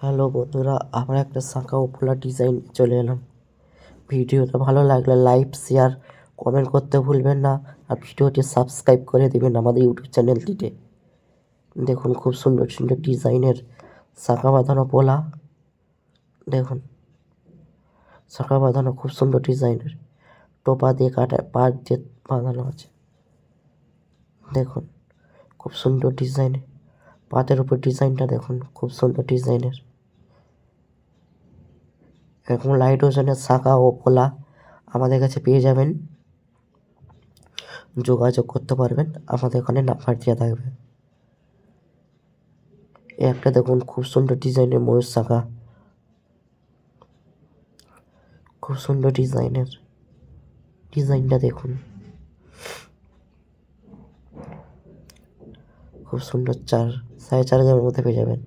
Hello বন্ধুরা, আমরা একটা শাঁখা ফোলা ডিজাইন চলে এলাম। ভিডিওটা ভালো লাগলে লাইক শেয়ার কমেন্ট করতে ভুলবেন না আর ভিডিওটি সাবস্ক্রাইব করে দেবেন আমাদের ইউটিউব চ্যানেলটিতে দেখুন, খুব সুন্দর সুন্দর ডিজাইনের শাঁখা বাঁধানো পোলা। দেখুন শাঁখা বাঁধানো খুব সুন্দর ডিজাইনের টোপা দিয়ে কাটা পাট দিয়ে বাঁধানো আছে। দেখুন, খুব সুন্দর ডিজাইনের পাতের উপর ডিজাইনটা দেখুন, খুব সুন্দর ডিজাইনের। এরকম লাইট ওজনের শাখা ও পোলা আমাদের কাছে পেয়ে যাবেন। যোগাযোগ করতে পারবেন, আমাদের ওখানে নাম্বার দেওয়া থাকবে। একটা দেখুন, খুব সুন্দর ডিজাইনের ময়ূর শাখা। খুব সুন্দর ডিজাইনের। ডিজাইনটা দেখুন। খুব সুন্দর চার, সাড়ে চার হাজারের মধ্যে পেয়ে যাবেন।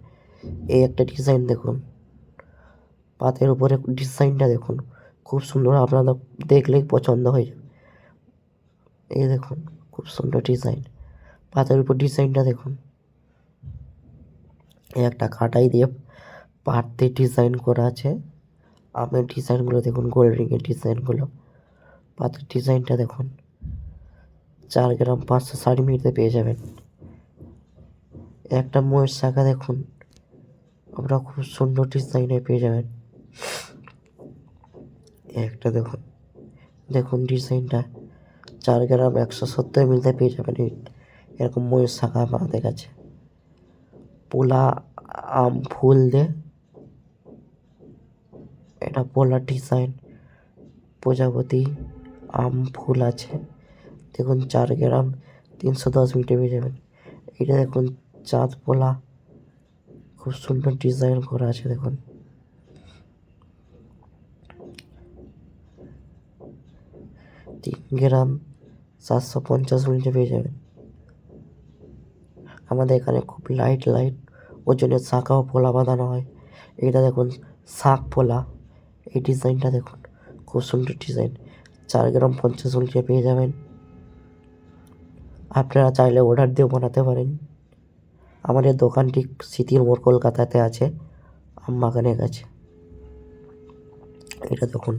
এই একটা ডিজাইন দেখুন। পাতের উপরে ডিজাইনটা দেখুন। খুব সুন্দর, আপনারা দেখলেই পছন্দ হয়ে যাবে। এই দেখুন, খুব সুন্দর ডিজাইন পাতের উপর ডিজাইনটা দেখুন। এই একটা কাটাই দিয়ে পাট দিয়ে ডিজাইন করা আছে। আমের ডিজাইনগুলো দেখুন গোল্ড রিংয়ের ডিজাইনগুলো পাতের ডিজাইনটা দেখুন। চার গ্রাম পাঁচশো ষাট মিনিটে পেয়ে যাবেন। একটা ময়ূর শাখা দেখুন। আমরা খুব সুন্দর ডিজাইনে পেয়ে যাবেন। একটা দেখুন। দেখুন ডিজাইনটা চার গ্রাম একশো সত্তর মিলতে পেয়ে যাবেন। এরকম ময়ূর শাখা আমাদের কাছে পোলা আম ফুল দে এটা পোলা ডিজাইন প্রজাপতি আম ফুল আছে। দেখুন চার গ্রাম তিনশো দশ মিনিটে পেয়ে যাবেন। এটা দেখুন চাঁদ পোলা। খুব সুন্দর ডিজাইন করা আছে, দেখুন। তিন গ্রাম সাতশো পঞ্চাশ মিনিটে পেয়ে যাবেন। আমাদের এখানে খুব লাইট লাইট ওজনের শাঁখা ও পোলা বাঁধানো হয়। এটা দেখুন শাঁখ পোলা। এই ডিজাইনটা দেখুন, খুব সুন্দর ডিজাইন চার গ্রাম পঞ্চাশ মিনিটে পেয়ে যাবেন। আপনারা চাইলে অর্ডার দিয়েও বানাতে পারেন। আমাদের দোকানটি স্মৃতির মোড় কলকাতাতে আছে, আমবাগানের কাছে। এটা দেখুন,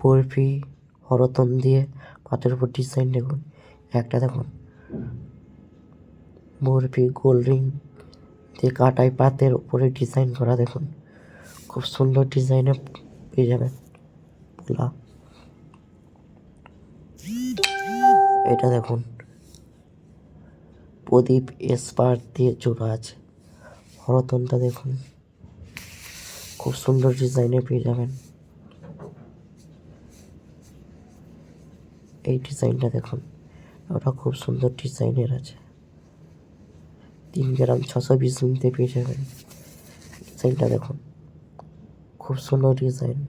বরফি, হরতন দিয়ে পাতের উপর ডিজাইন দেখুন। একটা দেখুন, বরফি গোল রিং দিয়ে কাটাই পাতের উপরে ডিজাইন করা দেখুন। খুব সুন্দর ডিজাইনে পেয়ে যাবেন, পোলা। এটা দেখুন প্রদীপ এসপার দিয়ে জোড়া আছে। হরতনটা দেখুন। খুব সুন্দর ডিজাইনে পেয়ে যাবেন। এই ডিজাইনটা দেখুন। ওটা খুব সুন্দর ডিজাইনের আছে। তিন গ্রাম ছশো বিশ মিনিটে পেয়ে যাবেন। ডিজাইনটা দেখুন। খুব সুন্দর ডিজাইন।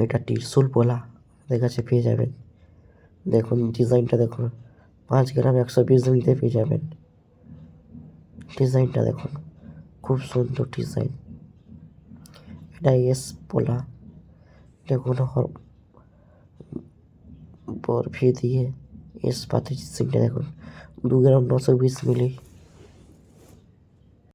এটা টিরসুল পোলা। আমাদের কাছে পেয়ে যাবেন। দেখুন, ডিজাইনটা দেখুন। পাঁচ গ্রাম একশো বিশ মিনিটে পেয়ে যাবেন। ডিজাইনটা দেখুন। খুব সুন্দর ডিজাইন। এটা এস পোলা। দেখুন বরফি দিয়ে এস পাতি ডিজাইনটা দেখুন। দু গ্রাম নশো বিশ মিলি।